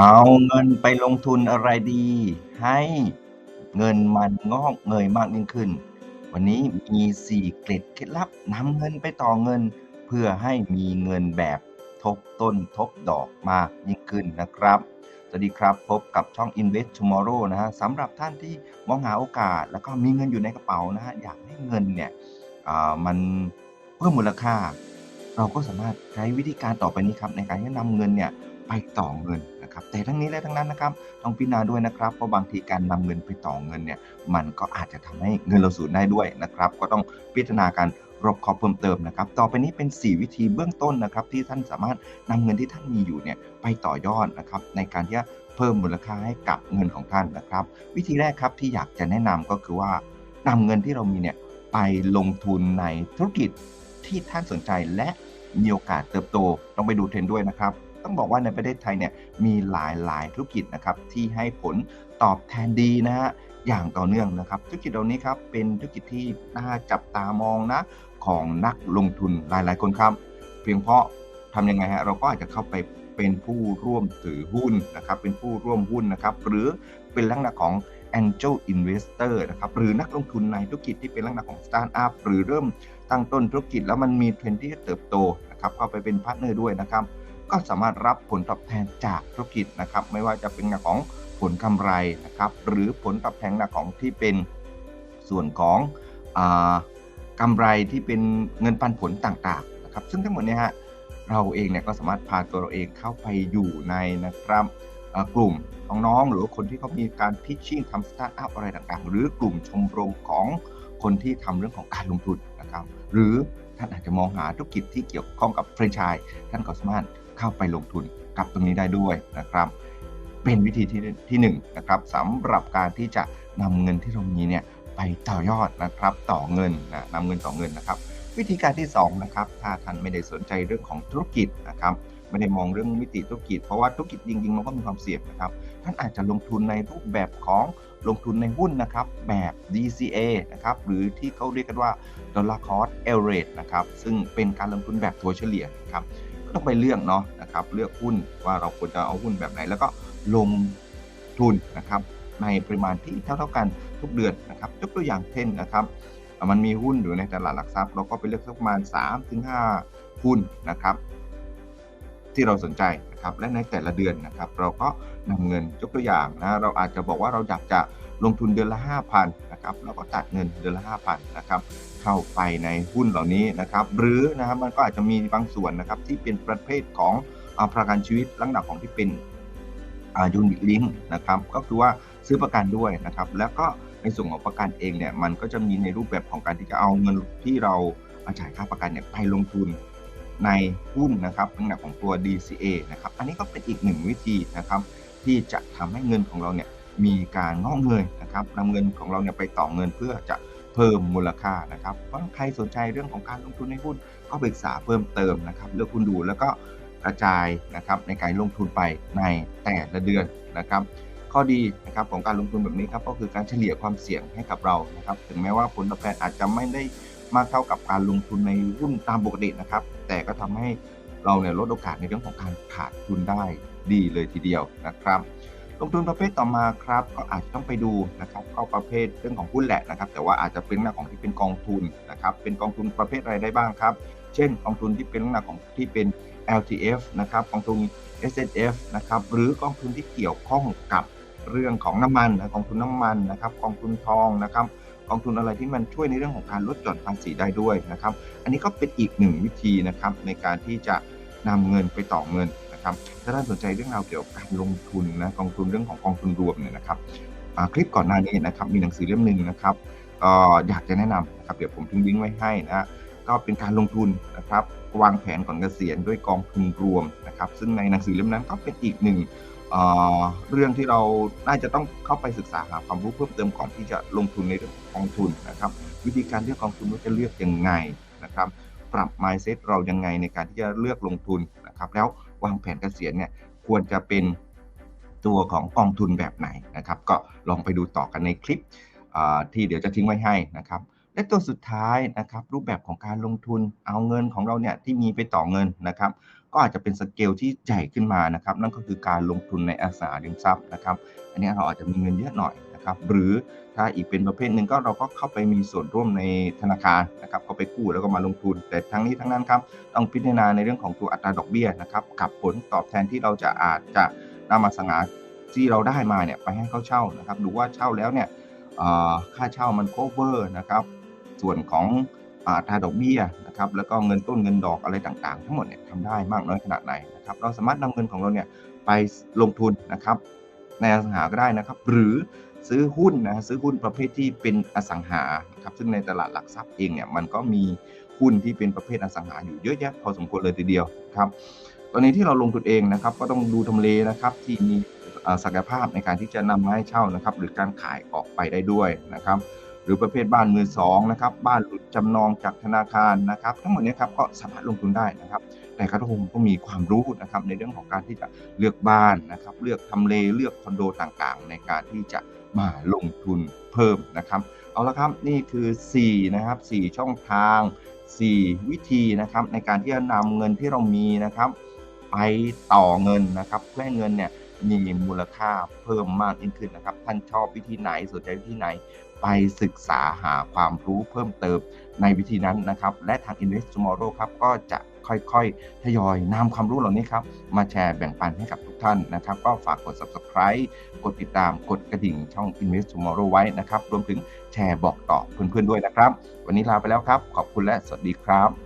เอาเงินไปลงทุนอะไรดี ให้เงินมันงอกเงยมากยิ่งขึ้น วันนี้มี4เกร็ดเคล็ดลับนำเงินไปต่อเงิน เพื่อให้มีเงินแบบทบต้นทบดอกมากยิ่งขึ้นนะครับ สวัสดีครับพบกับช่อง Invest Tomorrow นะฮะสำหรับท่านที่มองหาโอกาส แล้วก็มีเงินอยู่ในกระเป๋านะฮะอยากให้เงินเนี่ยอ่ามันเพิ่มมูลค่า เราก็สามารถใช้วิธีการต่อไปนี้ครับในการที่นำเงินเนี่ย ไปต่อเงินนะครับ แต่ทั้งนี้และทั้งนั้นนะครับต้องพิจารณาด้วยนะครับ เพราะบางทีการนำเงินไปต่อเงินเนี่ยมันก็อาจจะทำให้เงินเราสูญได้ด้วยนะครับ ก็ต้องพิจารณาการรอบคอบเพิ่มเติมนะครับ ต่อไปนี้เป็น 4 วิธีเบื้องต้นนะครับ ที่ท่านสามารถนำเงินที่ท่านมีอยู่เนี่ยไปต่อยอดนะครับ ในการที่จะเพิ่มมูลค่าให้กับเงินของท่านนะครับ วิธีแรกครับที่อยากจะแนะนำก็คือว่านำเงินที่เรามีเนี่ยไปลงทุนในธุรกิจที่ท่านสนใจและมีโอกาสเติบโตต้องไปดูเทรนด์ด้วยนะครับ ต้องบอกว่าในประเทศไทยเนี่ยมีหลายหลายธุรกิจนะครับที่ให้ผลตอบแทนดีนะฮะอย่างต่อเนื่องนะครับ ธุรกิจเหล่านี้ครับเป็นธุรกิจที่น่าจับตามองนะของนักลงทุนหลายๆคนครับ เพียงเพราะทำยังไงฮะเราก็อาจจะเข้าไปเป็นผู้ร่วมถือหุ้นนะครับ เป็นผู้ร่วมหุ้นนะครับ หรือเป็นลักษณะของ Angel Investor นะครับ หรือนักลงทุนในธุรกิจที่เป็นลักษณะของ Startup หรือเริ่มตั้งต้นธุรกิจแล้วมันมีเทรนด์ที่จะเติบโตนะครับเข้าไปเป็นพาร์ทเนอร์ด้วยนะครับ ก็สามารถรับผลตอบแทนจากธุรกิจนะครับ ไม่ว่าจะเป็นในของผลกำไรนะครับ หรือผลตอบแทนในของที่เป็นส่วนของอากำไรที่เป็นเงินปันผลต่างๆนะครับ ซึ่งทั้งหมดเนี้ฮะเราเองเนี่ยก็สามารถพาตัวเราเองเข้าไปอยู่ในนะครับกลุ่มน้องๆหรือคนที่เขามีการพิชชิ่งทำสตาร์ทอัพอะไรต่างๆ หรือกลุ่มชมรมของคนที่ทำเรื่องของการลงทุนนะครับ หรือท่านอาจจะมองหาธุรกิจที่เกี่ยวข้องกับแฟรนไชส์ท่านก็สามารถ เข้าไปลงทุนกับตรงนี้ได้ด้วยนะครับ เป็นวิธีที่ที่1นนะครับสำหรับการที่จะนำเงินที่เรามีเนี่ยไปต่อยอดนะครับต่อเงินนะนำเงินต่อเงินนะครับ วิธีการที่2นะครับถ้าท่านไม่ได้สนใจเรื่องของธุรกิจนะครับไม่ได้มองเรื่องมิติธุรกิจ เพราะว่าธุรกิจจริงๆมันก็มีความเสี่ยงนะครับ ท่านอาจจะลงทุนในรูปแบบของลงทุนในหุ้นนะครับแบบ DCA นะครับหรือที่เขาเรียกกันว่า Dollar Cost Average นะครับซึ่งเป็นการลงทุนแบบถัวเฉลี่ยนะครับ ต้องไปเลือกเนาะนะครับเลือกหุ้นว่าเราควรจะเอาหุ้นแบบไหน แล้วก็ลงทุนนะครับในปริมาณที่เท่าๆกันทุกเดือนนะครับยกตัวอย่างเช่นนะครับ มันมีหุ้นอยู่ในตลาดหลักทรัพย์ เราก็ไปเลือกสักประมาณ 3-5 หุ้นนะครับ ที่เราสนใจนะครับและในแต่ละเดือนนะครับ เราก็นำเงินยกตัวอย่างนะเราอาจจะบอกว่าเราอยากจะลงทุนเดือนละ 5,000นะครับเราก็ตัดเงินเดือนละ 5,000นะครับ เข้าไปในหุ้นเหล่านี้นะครับ หรือนะครับมันก็อาจจะมีบางส่วนนะครับที่เป็นประเภทของประกันชีวิตลักษณะของที่เป็นยูนิตลิงก์นะครับก็คือว่าซื้อประกันด้วยนะครับ แล้วก็ในส่วนของประกันเองเนี่ยมันก็จะมีในรูปแบบของการที่จะเอาเงินที่เราจ่ายค่าประกันเนี่ยไปลงทุนในหุ้นนะครับลักษณะของตัว DCA นะครับอันนี้ก็เป็นอีกหนึ่งวิธีนะครับ ที่จะทำให้เงินของเราเนี่ยมีการงอกเงยนะครับนำเงินของเราเนี่ยไปต่อเงินเพื่อจะ เพิ่มมูลค่านะครับเพราะใครสนใจเรื่องของการลงทุนในหุ้นก็ปรึกษาเพิ่มเติมนะครับเลือกหุ้นดูแล้วก็กระจายนะครับในการลงทุนไปในแต่ละเดือนนะครับ ข้อดีนะครับของการลงทุนแบบนี้ครับก็คือการเฉลี่ยความเสี่ยงให้กับเรานะครับถึงแม้ว่าผลตอบแทนอาจจะไม่ได้มากเท่ากับการลงทุนในหุ้นตามปกตินะครับ แต่ก็ทำให้เราเนี่ยลดโอกาสในเรื่องของการขาดทุนได้ดีเลยทีเดียวนะครับ ลงทุนประเภทต่อมาครับก็อาจจะต้องไปดูนะครับเข้าประเภทเรื่องของหุ้นแหละนะครับ แต่ว่าอาจจะเป็นลักษณะของที่เป็นกองทุนนะครับเป็นกองทุนประเภทอะไรได้บ้างครับ เช่นกองทุนที่เป็นลักษณะของที่เป็น LTF นะครับกองทุน S F นะครับหรือกองทุนที่เกี่ยวข้องกับเรื่องของน้ำมันนะกองทุนน้ำมันนะครับกองทุนทองนะครับกองทุนอะไรที่มันช่วยในเรื่องของการลดหย่อนภาษีได้ด้วยนะครับ อันนี้ก็เป็นอีกหนึ่งวิธีนะครับในการที่จะนำเงินไปต่อเงิน นะครับถ้าท่านสนใจเรื่องราวเกี่ยวกับการลงทุนนะกองทุนเรื่องของกองทุนรวมเนี่ยนะครับคลิปก่อนหน้านี้นะครับมีหนังสือเล่มหนึ่งนะครับก็อยากจะแนะนำนะครับเดี๋ยวผมทิ้งลิงก์ไว้ให้นะก็เป็นการลงทุนนะครับวางแผนก่อนเกษียณด้วยกองทุนรวมนะครับ ซึ่งในหนังสือเล่มนั้นก็เป็นอีกหนึ่งเรื่องที่เราน่าจะต้องเข้าไปศึกษาหาความรู้เพิ่มเติมก่อนที่จะลงทุนในเรื่องของกองทุนนะครับ วิธีการเลือกกองทุนว่าจะเลือกยังไงนะครับ ปรับ mindset เรายังไงในการที่จะเลือกลงทุน นะครับแล้ววางแผนเกษียณเนี่ยควรจะเป็นตัวของกองทุนแบบไหนนะครับก็ลองไปดูต่อกันในคลิปที่เดี๋ยวจะทิ้งไว้ให้นะครับและตัวสุดท้ายนะครับรูปแบบของการลงทุนเอาเงินของเราเนี่ยที่มีไปต่อเงินนะครับก็อาจจะเป็นสเกลที่ใหญ่ขึ้นมานะครับนั่นก็คือการลงทุนในอสังหาริมทรัพย์นะครับอันนี้เราอาจจะมีเงินเยอะหน่อย นะครับหรือถ้าอีกเป็นประเภทหนึ่งก็เราก็เข้าไปมีส่วนร่วมในธนาคารนะครับก็ไปกู้แล้วก็มาลงทุน แต่ทั้งนี้ทั้งนั้นครับต้องพิจารณาในเรื่องของตัวอัตราดอกเบี้ยนะครับกับผลตอบแทนที่เราจะอาจจะนำอสังหาที่เราได้มาเนี่ยไปให้เขาเช่านะครับดูว่าเช่าแล้วเนี่ยค่าเช่ามัน cover นะครับส่วนของอัตราดอกเบี้ยนะครับแล้วก็เงินต้นเงินดอกอะไรต่างๆ ทั้งหมดเนี่ยทำได้มากน้อยขนาดไหนนะครับเราสามารถนำเงินของเราเนี่ยไปลงทุนนะครับ ในอสังหาก็ได้นะครับ หรือซื้อหุ้นนะซื้อหุ้นประเภทที่เป็นอสังหาครับซึ่งในตลาดหลักทรัพย์เองเนี่ยมันก็มีหุ้นที่เป็นประเภทอสังหาอยู่เยอะแยะพอสมควรเลยทีเดียวครับตอนนี้ที่เราลงทุนเองนะครับ ก็ต้องดูทำเลนะครับที่มีศักยภาพในการที่จะนำมาให้เช่านะครับ หรือการขายออกไปได้ด้วยนะครับหรือประเภทบ้านมือสองนะครับบ้านหลุดจำนองจากธนาคารนะครับ ทั้งหมดนี้ครับก็สามารถลงทุนได้นะครับ แต่ก็ต้องต้องมีความรู้นะครับในเรื่องของการที่จะเลือกบ้านนะครับ เลือกทำเลเลือกคอนโดต่างๆ ในการที่จะมาลงทุนเพิ่มนะครับ เอาละครับนี่คือ4นะครับ4ช่องทาง 4 วิธีนะครับ ในการที่จะนำเงินที่เรามีนะครับ ไปต่อเงินนะครับเพื่อให้เงินเนี่ยมีมูลค่าเพิ่มมากยิ่งขึ้นนะครับ ท่านชอบวิธีไหนสนใจวิธีไหน ไปศึกษาหาความรู้เพิ่มเติมในวิธีนั้นนะครับ และทาง Invest Tomorrow ครับก็จะค่อยๆ ทยอยนำความรู้เหล่านี้ครับ มาแชร์แบ่งปันให้กับทุกท่านนะครับ ก็ฝากกด Subscribe กดติดตามกดกระดิ่งช่อง Invest Tomorrow ไว้นะครับ รวมถึงแชร์บอกต่อเพื่อนๆด้วยนะครับ วันนี้ลาไปแล้วครับ ขอบคุณและสวัสดีครับ